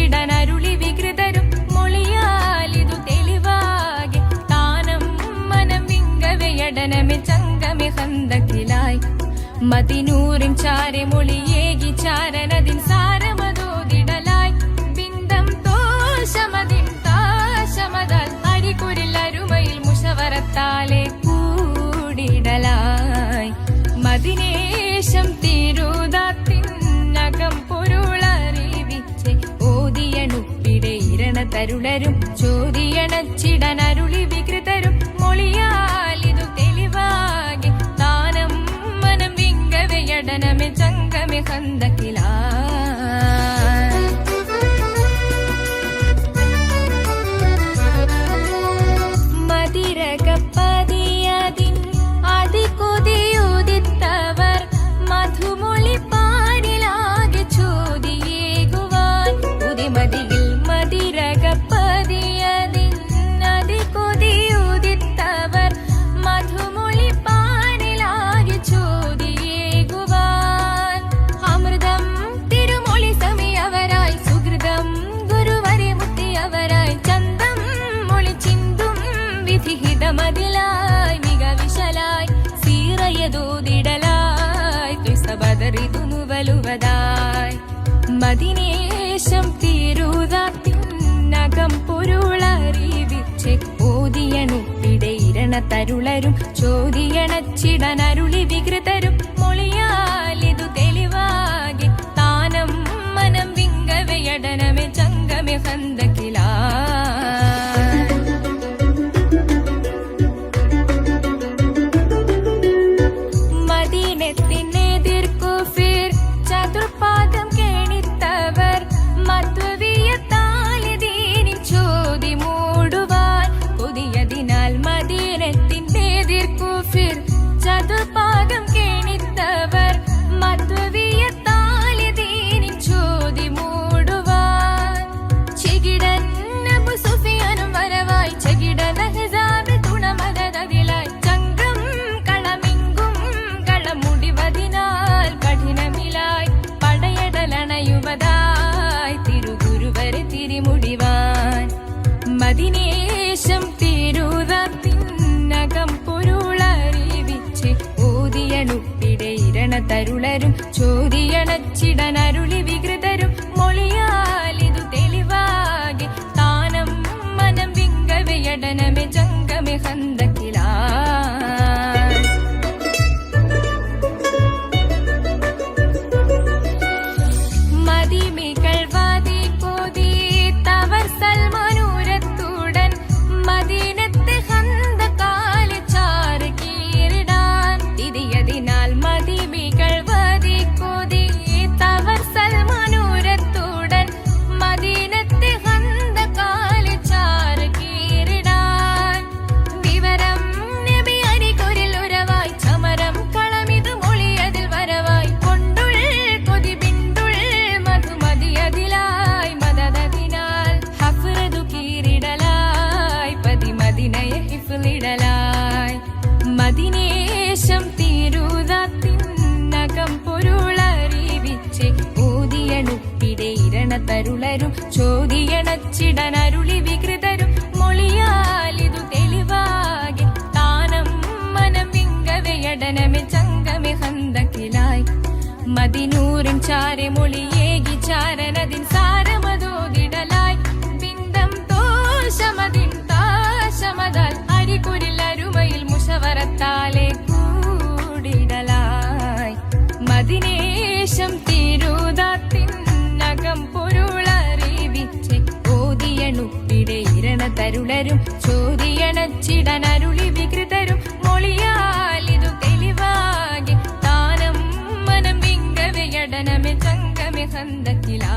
കുറിച്ചിടനരുളി വികൃതരും താനം മതിനൂറിൻ ചാരെ മൊളിയേകി ചാരനതിൻ സാരം തരുളരും ചോദിയണച്ചിടനരുളി വികൃതരും മൊളിയാൽ ഇതു തെളിവാകെ താനം മനം വിങ്കവയടനമെ ചങ്കമെ ഹന്തക്കില തൂതിടലായി തുസബദറി തുമുവലുവതായി മദിനേശം തിരുതാത്തിനകം പൊരുളറിവിച്ച് ഓതിയണുത്തിടെ ഇരണ തരുളരും വികൃതരും മൊളിയാലിതു തെളിവാകി. താനം മനം വിങ്കവയടനമെ ചങ്കമെ ഹന്ത അരുളരും ചോദിയണച്ചിടനരുളി വികൃതി ഇടയിരണ തരുളരും ചോദിയണച്ചിടനരുളി വികൃതരും മൊളിയാൽ ഇതു തെളിവാകി താനം മനം ഇങ്കവെയടനമെ ചങ്കമെ ഹന്തക്കിലാ